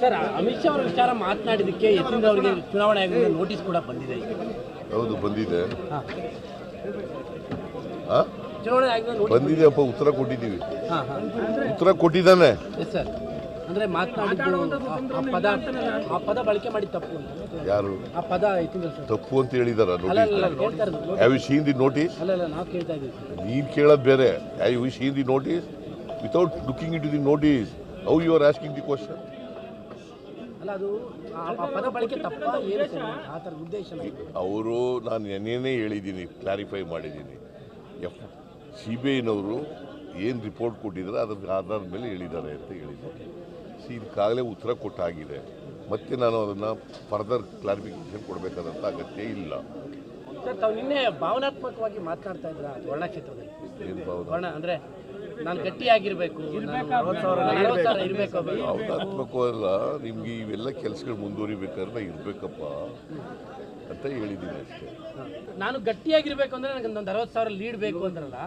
Sir Amit Shah ಅವರ ವಿಚಾರ ಮಾತನಾಡಿದಕ್ಕೆ ಅವರಿಗೆ ಚುನಾವಣೆ ನೋಟಿಸ್ ಕೂಡ ಬಂದಿದೆ ಹೌದು ಬಂದಿದೆ. ಬಂದಿದೆಯಪ್ಪ? ಚುನಾವಣೆ ನೋಟಿಸ್ ಉತ್ತರ ಕೊಟ್ಟಿದ್ದೀವಿ. ಹಾಂ ಹಾಂ. ಉತ್ತರ ಕೊಟ್ಟಿದ್ದಾನೆ. ಎಸ್ ಸರ್ ಅಂದರೆ ಮಾತನಾಡಿದ್ದು ಆ- ಪದ ಆ ಪದ ಬಳಕೆ ಮಾಡಿ ತಪ್ಪು ಅಂತ. ಯಾರು? ಆ ಪದ ಸರ್. ತಪ್ಪು ಅಂತ ಹೇಳಿದಾರ ಅಲ್ಲ ನೋಟಿಸ್ ಅಲ್ಲ ಅಲ್ಲ, ಕೇಳ್ತಾ ಇರೋದು have you seen the notice ಅಲ್ಲ ಅಲ್ಲ ನಾವು ಕೇಳ್ತಾ ಇದ್ದೀವಿ. ಸರ್ ನೀನು ಕೇಳೋದು ಬೇರೆ. Have you seen the notice without looking it the notice how you are asking the question ಅವರು ನಾನು ನೆನ್ನೆನೇ ಹೇಳಿದ್ದೀನಿ ಕ್ಲಾರಿಫೈ ಮಾಡಿದ್ದೀನಿ. ಎಫ್ ಸಿ ಬಿ ಐನವರು ಏನು ರಿಪೋರ್ಟ್ ಕೊಟ್ಟಿದ್ದಾರೆ ಅದ್ರ ಆಧಾರದ ಮೇಲೆ ಹೇಳಿದ್ದಾರೆ ಅಂತ ಹೇಳಿದ್ದಾರೆ ಸಿ ಇದಕ್ಕಾಗಲೇ ಉತ್ತರ ಕೊಟ್ಟಾಗಿದೆ. ಮತ್ತೆ ನಾನು ಅದನ್ನು ಫರ್ದರ್ ಕ್ಲಾರಿಫಿಕೇಶನ್ ಕೊಡಬೇಕಾದಂಥ ಅಗತ್ಯ ಇಲ್ಲ. ಸರ್ ತಾವು ನಿನ್ನೆ ಭಾವನಾತ್ಮಕವಾಗಿ ಮಾತನಾಡ್ತಾ ಇದ್ರ ವರ್ಣ ಅಂದರೆ ಏನು ಭಾವನ ವರ್ಣ ಅಂದ್ರೆ ನಾನು ಗಟ್ಟಿಯಾಗಿರ್ಬೇಕು ಇರಬೇಕು. ಭಾವನಾತ್ಮಕವಲ್ಲ ನಿಮಗೆ ಇವೆಲ್ಲ ಕೆಲಸಗಳು ಮುಂದುವರಿಬೇಕಾದ್ರೆ ಇರಬೇಕಪ್ಪ ಅಂತ ಹೇಳಿದ್ದೀನಿ ಅಷ್ಟೇ. ನಾನು ಗಟ್ಟಿಯಾಗಿರ್ಬೇಕು ಅಂದ್ರೆ ನನಗೆ ಒಂದು ಅರವತ್ತು ಸಾವಿರ ಲೀಡ್ ಬೇಕು ಅಂದ್ರಲ್ಲ?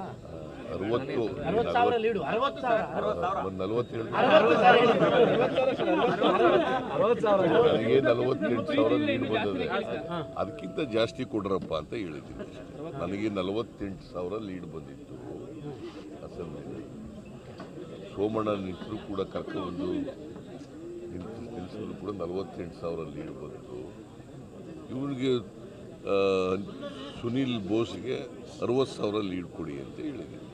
ಅರವತ್ತು. ಅರವತ್ತು ಸಾವಿರ ಲೀಡು ಅರವತ್ತು ಸಾವಿರ? ಒಂದು ನಲವತ್ತೇಳು ನನಗೆ ನಲವತ್ತೆಂಟು ಸಾವಿರ ಲೀಡ್ ಬಂದದೆ ಅದಕ್ಕಿಂತ ಜಾಸ್ತಿ ಕೊಡ್ರಪ್ಪ ಅಂತ ಹೇಳಿದ್ದೀನಿ ನನಗೆ ನಲವತ್ತೆಂಟು ಸಾವಿರ ಲೀಡ್ ಬಂದಿತ್ತು. ಸೋಮಣ್ಣ ನಿಂತರೂ ಕೂಡ ಕರ್ಕೊಂಡು ನಿಂತು ನಿಲ್ಲಿಸಿದ್ರು ಕೂಡ ನಲವತ್ತೆಂಟು ಸಾವಿರ ಲೀಡ್ ಬಂತು ಇವನಿಗೆ ಸುನೀಲ್ ಬೋಸ್ಗೆ ಅರವತ್ತು ಸಾವಿರ ಲೀಡ್ ಕೊಡಿ ಅಂತ ಹೇಳಿದ್ದೀನಿ